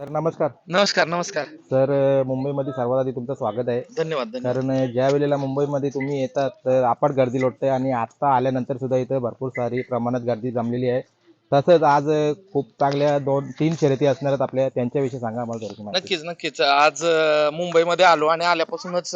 Sir नमस्कार. नमस्कार नमस्कार. सर मुंबईमध्ये सर्वात आधी तुमचं स्वागत आहे. धन्यवाद धन्यवाद. कारण ज्या वेळेला मुंबईमध्ये तुम्ही येतात तर आपण गर्दी लोटते आणि आता आल्यानंतर सुद्धा इथं भरपूर सारी प्रमाणात गर्दी जमलेली आहे. तसंच आज खूप चांगल्या दोन तीन शर्यती असणार आहेत आपल्या. त्यांच्याविषयी सांगा आम्हाला थोडीशी माहिती. नक्कीच नक्कीच. आज अं, मुंबईमध्ये आलो आणि आल्यापासूनच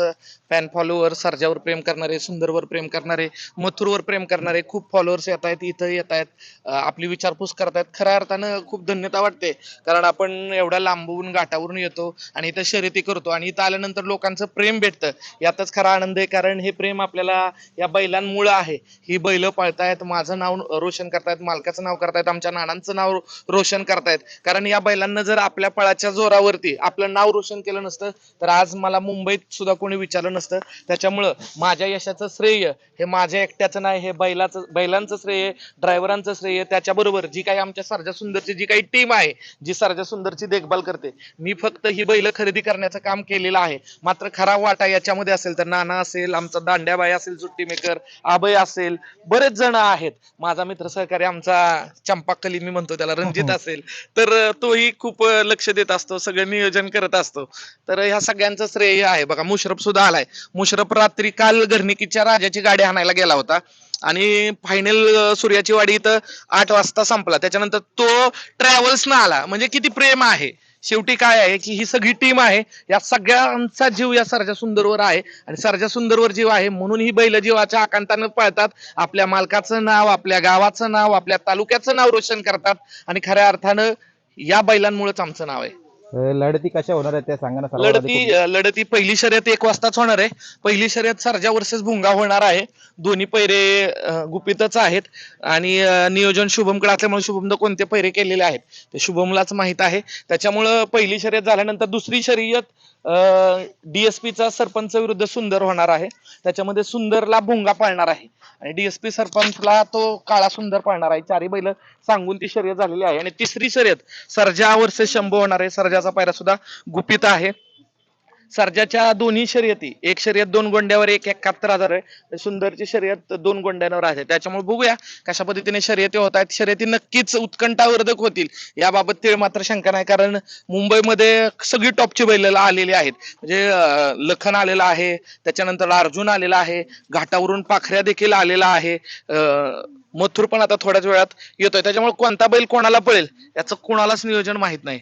फॅन फॉलोअर सर्जावर प्रेम करणारे सुंदरवर प्रेम करणारे मथुरवर प्रेम करणारे खूप फॉलोअर्स येत आहेत इथं येत आहेत. अं, आपली विचारपूस करतायत खऱ्या अर्थानं खूप धन्यता वाटते. कारण आपण एवढ्या लांबून घाटावरून येतो आणि इथं शर्यती करतो आणि इथं आल्यानंतर लोकांचं प्रेम भेटतं. यातच खरा आनंद आहे. कारण हे प्रेम आपल्याला या बैलांमुळं आहे. ही बैलं पाळतायत माझं नाव रोशन करतायत मालकाचं नाव करतायत. आमच्या नानांचं नाव रोशन करतायत. कारण या बैलांना जर आपल्या पळाच्या जोरावरती आपलं नाव रोशन केलं नसतं तर आज मला मुंबईत सुद्धा कोणी विचारलं नसतं. त्याच्यामुळं माझ्या यशाचं श्रेय हे माझ्या एकट्याचं नाही हे बैलाचं बैलांचं श्रेय ड्रायव्हरांचं श्रेय त्याच्याबरोबर जी काही आमच्या सरजा सुंदरची जी काही टीम आहे जी सरजा सुंदरची देखभाल करते मी फक्त ही बैल खरेदी करण्याचं काम केलेलं आहे. मात्र खरा वाटा याच्यामध्ये असेल तर नाना असेल आमचा दांड्याबाई असेल सुट्टी मेकर आबय असेल बरेच जण आहेत. माझा मित्र सहकारी आमचा चंपाकली मी म्हणतो त्याला रणजित असेल. तर तोही खूप लक्ष देत असतो सगळं नियोजन करत असतो. तर ह्या सगळ्यांचं श्रेय आहे. बघा मुशरफ सुद्धा आलाय. मुशरफ रात्री काल घरनिकीच्या राजाची गाडी आणायला गेला होता. आणि फायनल सूर्याची वाडी इथं आठ वाजता संपला. त्याच्यानंतर तो ट्रॅव्हल्स न आला. म्हणजे किती प्रेम आहे. शेवटी काय आहे की ही सगळी टीम आहे या सगळ्यांचा जीव या सरजा सुंदरवर आहे. आणि सरजा सुंदरवर जीव आहे म्हणून ही बैल जीवाच्या आकांतानं पळतात. आपल्या मालकाचं नाव आपल्या गावाचं नाव आपल्या तालुक्याचं नाव रोशन करतात. आणि खऱ्या अर्थानं या बैलांमुळेच आमचं नाव आहे. लढती कशा होणार आहेत त्या सांगा ना लढती लढती पहिली शर्यत एक वाजताच होणार आहे. पहिली शर्यत सरजा वर्सेस भुंगा होणार आहे. दोन्ही पैरे अं, गुपितच आहेत. आणि अं, नियोजन शुभमकडे असल्यामुळे शुभमनं कोणते पैरे केलेले आहेत ते शुभमलाच माहीत आहे. त्याच्यामुळं पहिली शर्यत झाल्यानंतर दुसरी शर्यत डीएसपीचा सरपंच विरुद्ध सुंदर होणार आहे. त्याच्यामध्ये सुंदरला भोंगा पाळणार आहे. आणि डीएसपी सरपंचला तो काळा सुंदर पाळणार आहे. चारी बैल सांगून ती शर्यत झालेली आहे. आणि तिसरी शर्यत सर्जा वर्ष शंभू होणार आहे. सर्जाचा पायरा सुद्धा गुपित आहे. सर्जाच्या दोन्ही शर्यती एक शर्यत दोन गोंड्यावर एक एकाहत्तर हजार आहे. सुंदरची शर्यत दोन गोंड्यांवर आहे. त्याच्यामुळे बघूया कशा पद्धतीने शर्यती होत आहेत. शर्यती नक्कीच उत्कंठावर्धक होतील. याबाबत ते मात्र शंका नाही कारण मुंबईमध्ये सगळी टॉपची बैल आलेली आहेत. म्हणजे लखन आलेला आहे त्याच्यानंतर अर्जुन आलेला आहे घाटावरून पाखऱ्या देखील आलेला आहे मथुर पण आता थोड्याच वेळात येतोय. त्याच्यामुळे कोणता बैल कोणाला पळेल याचं कोणालाच नियोजन माहीत नाही.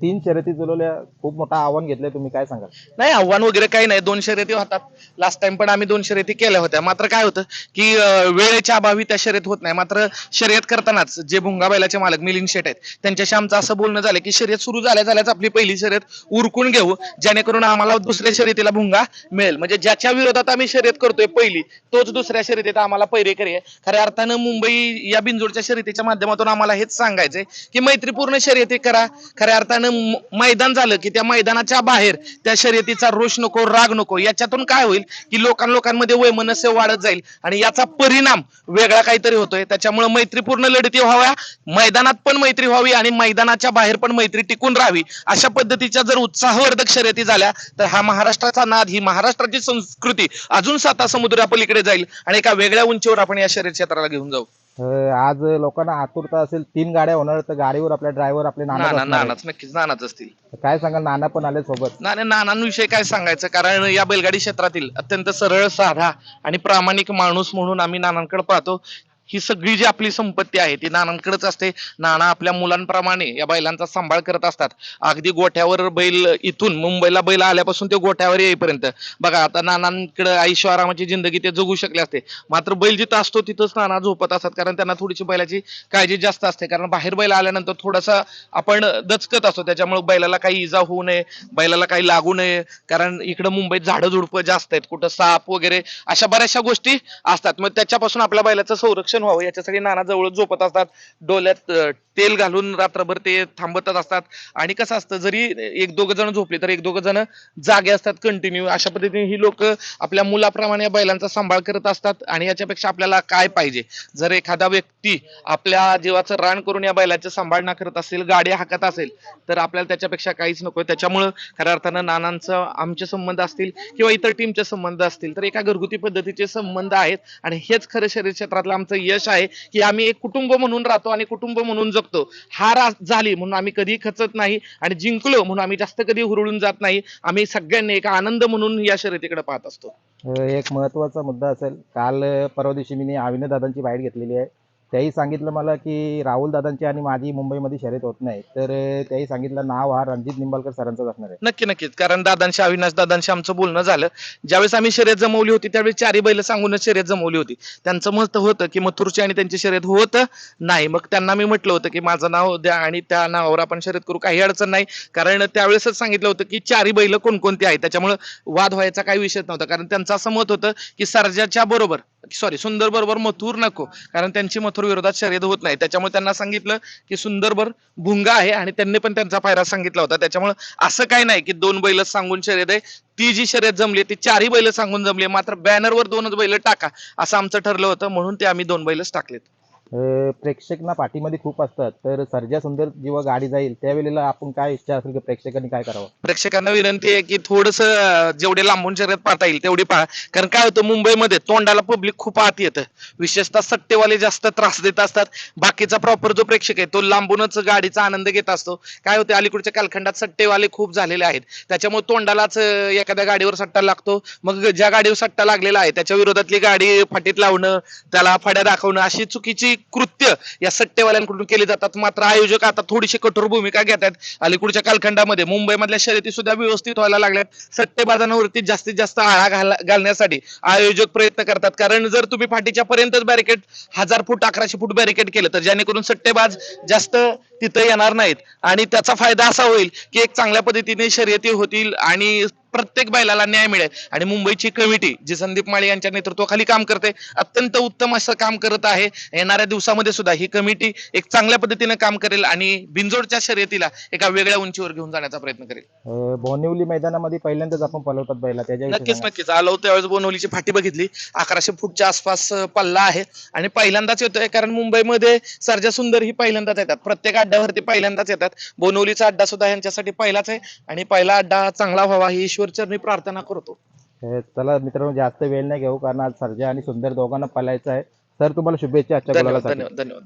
तीन शर्यती जुळवल्या खूप मोठं आव्हान घेतलंय तुम्ही काय सांगाल? नाही आव्हान वगैरे काही नाही. दोन शर्यती होतात. लास्ट टाइम पण आम्ही दोन शर्यती केल्या होत्या. मात्र काय होतं की अं, वेळेच्या अभावी त्या शर्यत होत नाही. मात्र शर्यत करतानाच जे भुंगा बैलाचे मालक मिलिंद शेट आहेत त्यांच्याशी आमचं असं बोलणं झालं की शर्यत सुरू झाल्या झाल्याच आपली पहिली शर्यत उरकून घेऊ. जेणेकरून आम्हाला दुसऱ्या शर्यतीला भुंगा मिळेल. म्हणजे ज्याच्या विरोधात आम्ही शर्यत करतोय पहिली तोच दुसऱ्या शर्यतीत आम्हाला पैरे करे खऱ्या अर्थानं मुंबई या बिंजोडच्या शर्यतीच्या माध्यमातून आम्हाला हेच सांगायचंय की मैत्रीपूर्ण शर्यती करा. खऱ्या अर्थानं मैदान झालं की त्या मैदानाच्या बाहेर त्या शर्यतीचा रोष नको राग नको याच्यातून काय होईल की लोकां लोकांमध्ये वैमनस्य वाढत जाईल आणि याचा परिणाम वेगळा काहीतरी होतोय. त्याच्यामुळे मैत्रीपूर्ण लढती व्हाव्या मैदानात पण मैत्री व्हावी आणि मैदानाच्या बाहेर पण मैत्री टिकून राहावी अशा पद्धतीच्या जर उत्साहवर्धक शर्यती झाल्या तर हा महाराष्ट्राचा नाद ही महाराष्ट्राची संस्कृती अजून साता समुद्रापलीकडे जाईल आणि एका वेगळ्या उंचीवर आपण या शर्यत क्षेत्राला घेऊन जाऊ. अ, आज लोकांना आतुरता असेल तीन गाड्या होणार तर गाडीवर आपल्या ड्रायव्हर आपले नाना नाना बसणार आहेत. नानाच नक्कीच नानाच असतील. काय सांगाल नाना पण आले सोबत? नाना नानांविषयी काय सांगायचं? कारण या बैलगाडी क्षेत्रातील अत्यंत सरळ साधा आणि प्रामाणिक माणूस म्हणून आम्ही नानांकडे पाहतो. ही सगळी जी आपली संपत्ती आहे ती नानांकडेच असते. नाना आपल्या मुलांप्रमाणे या बैलांचा सांभाळ करत असतात. अगदी गोठ्यावर बैल इथून मुंबईला बैल आल्यापासून ते गोठ्यावर येईपर्यंत. बघा आता नानांकडे आयुष्य जिंदगी ते जगू शकले असते. मात्र बैल जिथं असतो तिथंच नाना झोपत असतात. कारण त्यांना थोडीशी बैलाची काळजी जास्त असते. कारण बाहेर बैल आल्यानंतर थोडासा आपण दचकत असतो. त्याच्यामुळे बैलाला काही इजा होऊ नये बैलाला काही लागू नये. कारण इकडं मुंबईत झाडं झुडपं जास्त आहेत. कुठं साप वगैरे अशा बऱ्याचशा गोष्टी असतात. मग त्याच्यापासून आपल्या बैलाचं संरक्षण व्हावं याच्यासाठी नाना जवळ झोपत असतात. डोल्यात तेल घालून रात्रभर ते थांबतच असतात. आणि कसं असतं जरी एक दोघ जण झोपले तर एक दोघ जण जागे असतात कंटिन्यू अशा पद्धतीने ही लोक आपल्या मुलाप्रमाणे या बैलांचा सांभाळ करत असतात आणि याच्यापेक्षा आपल्याला काय पाहिजे? जर एखादा व्यक्ती आपल्या जीवाचं रान करून या बैलाचे सांभाळ ना करत असेल गाडी हाकत असेल तर आपल्याला त्याच्यापेक्षा काहीच नको त्याच्यामुळं खऱ्या अर्थानं नानांचं आमचे संबंध असतील किंवा इतर टीमचे संबंध असतील तर एका घरगुती पद्धतीचे संबंध आहेत. आणि हेच खरं शरीर क्षेत्रातलं आमचं यश आहे की आम्ही एक कुटुंब म्हणून राहतो आणि कुटुंब म्हणून जगतो. हार झाली म्हणून आम्ही कधी खचत नाही आणि जिंकलो म्हणून आम्ही जास्त कधी हुरळून जात नाही. आम्ही सगळ्यांनी एक आनंद म्हणून या शर्यतीकडे पाहत असतो. एक महत्त्वाचा मुद्दा असेल. काल परवा दिवशी मी अविनय दादांची बाहेर घेतलेली आहे. त्याही सांगितलं मला की राहुल दादांची आणि माझी मुंबईमध्ये शर्यत होत नाही. तर त्याही सांगितलं नाव हा रणजित निंबाळकर सरांचाच असणार आहे. नक्की नक्कीच. कारण दादांशी अविनाश दादांशी आमचं बोलणं झालं. ज्यावेळेस आम्ही शर्यत जमवली होती त्यावेळेस चारी बैल सांगूनच शर्यत जमवली होती. त्यांचं मत होतं की मथुरची आणि त्यांची शर्यत होत नाही. मग त्यांना मी म्हटलं होतं की माझं नाव द्या आणि त्या नावावर आपण शर्यत करू. काही अडचण नाही. कारण त्यावेळेसच सांगितलं होतं की चारी बैल कोणकोणती आहेत. त्याच्यामुळे वाद व्हायचा काही विषय नव्हता. कारण त्यांचं असं मत होतं की सर्जाच्या बरोबर सॉरी सुंदर बरोबर मथुर नको. कारण त्यांची मथुर विरोधात शर्यत होत नाही. त्याच्यामुळे त्यांना सांगितलं की सुंदरबर भुंगा आहे आणि त्यांनी पण त्यांचा पायरा सांगितला होता. त्याच्यामुळे असं काही नाही की दोन बैल सांगून शर्यत आहे. ती जी शर्यत जमली ती चारही बैल सांगून जमली मात्र बॅनरवर दोनच बैल टाका असं आमचं ठरलं होतं. म्हणून ते आम्ही दोन बैलच टाकलेत. प्रेक्षक ना पाठीमध्ये खूप असतात. तर सर्जा सुंदर जेव्हा गाडी जाईल त्यावेळेला आपण काय इच्छा असेल की प्रेक्षकांनी काय करावं? प्रेक्षकांना विनंती आहे की थोडस जेवढे लांबून शर्यत पाहता येईल तेवढी पहा. कारण काय होतं मुंबईमध्ये तोंडाला पब्लिक खूप आत येतं. विशेषतः सट्टेवाले जास्त त्रास देत असतात. बाकीचा प्रॉपर जो प्रेक्षक आहे तो लांबूनच गाडीचा आनंद घेत असतो. काय होते अलीकडच्या कालखंडात सट्टेवाले खूप झालेले आहेत. त्याच्यामुळे तोंडालाच एखाद्या गाडीवर सट्टा लागतो. मग ज्या गाडीवर सट्टा लागलेला आहे त्याच्या विरोधातली गाडी फाटीत लावणं त्याला फड्या दाखवणं अशी चुकीची कृत्य या सट्टेवाल्यांकडून केली जातात. मात्र आयोजक आता थोडीशी कठोर भूमिका घेत आहेत. अलीकडच्या कालखंडामध्ये मुंबईमधल्या शर्यती सुद्धा व्यवस्थित व्हायला लागल्यात. सट्टेबाजांवरती जास्तीत जास्त आळा घालण्यासाठी आयोजक प्रयत्न करतात. कारण जर तुम्ही फाटीच्या पर्यंतच बॅरिकेड हजार फूट अकराशे फूट बॅरिकेड केलं तर जेणेकरून सट्टेबाज जास्त तिथं येणार नाहीत. आणि त्याचा फायदा असा होईल की एक चांगल्या पद्धतीने शर्यती होतील आणि प्रत्येक बैलाला न्याय मिळेल. आणि मुंबईची कमिटी जी संदीप माळी यांच्या नेतृत्वाखाली काम करते अत्यंत उत्तम असं काम करत आहे. येणाऱ्या दिवसामध्ये सुद्धा ही कमिटी एक चांगल्या पद्धतीने काम करेल आणि बिंजोडच्या शर्यतीला एका वेगळ्या उंचीवर घेऊन जाण्याचा प्रयत्न करेल. बोनिवली मैदानामध्ये पहिल्यांदाच आपण पलवतात बैला त्याच्याविषयी नक्कीच. नक्कीच. आलो त्यावेळेस बोनवलीची फाटी बघितली. अकराशे फूटच्या आसपास पल्ला आहे. आणि पहिल्यांदाच येतोय कारण मुंबईमध्ये सर्जा सुंदर ही पहिल्यांदाच येतात. प्रत्येक अड्ड्यावरती पहिल्यांदाच येतात. बोनवलीचा अड्डा सुद्धा यांच्यासाठी पहिलाच आहे. आणि पहिला अड्डा चांगला व्हावा ही ईश्वरचरणी प्रार्थना करतो. चला मित्रांनो जास्त वेळ नाही घेऊ कारण आज सर्जा आणि सुंदर दोघांना पलायचं आहे. तर तुम्हाला शुभेच्छा आजच्या धन्यवाद गुलालासाठी. धन्यवाद धन्यवाद.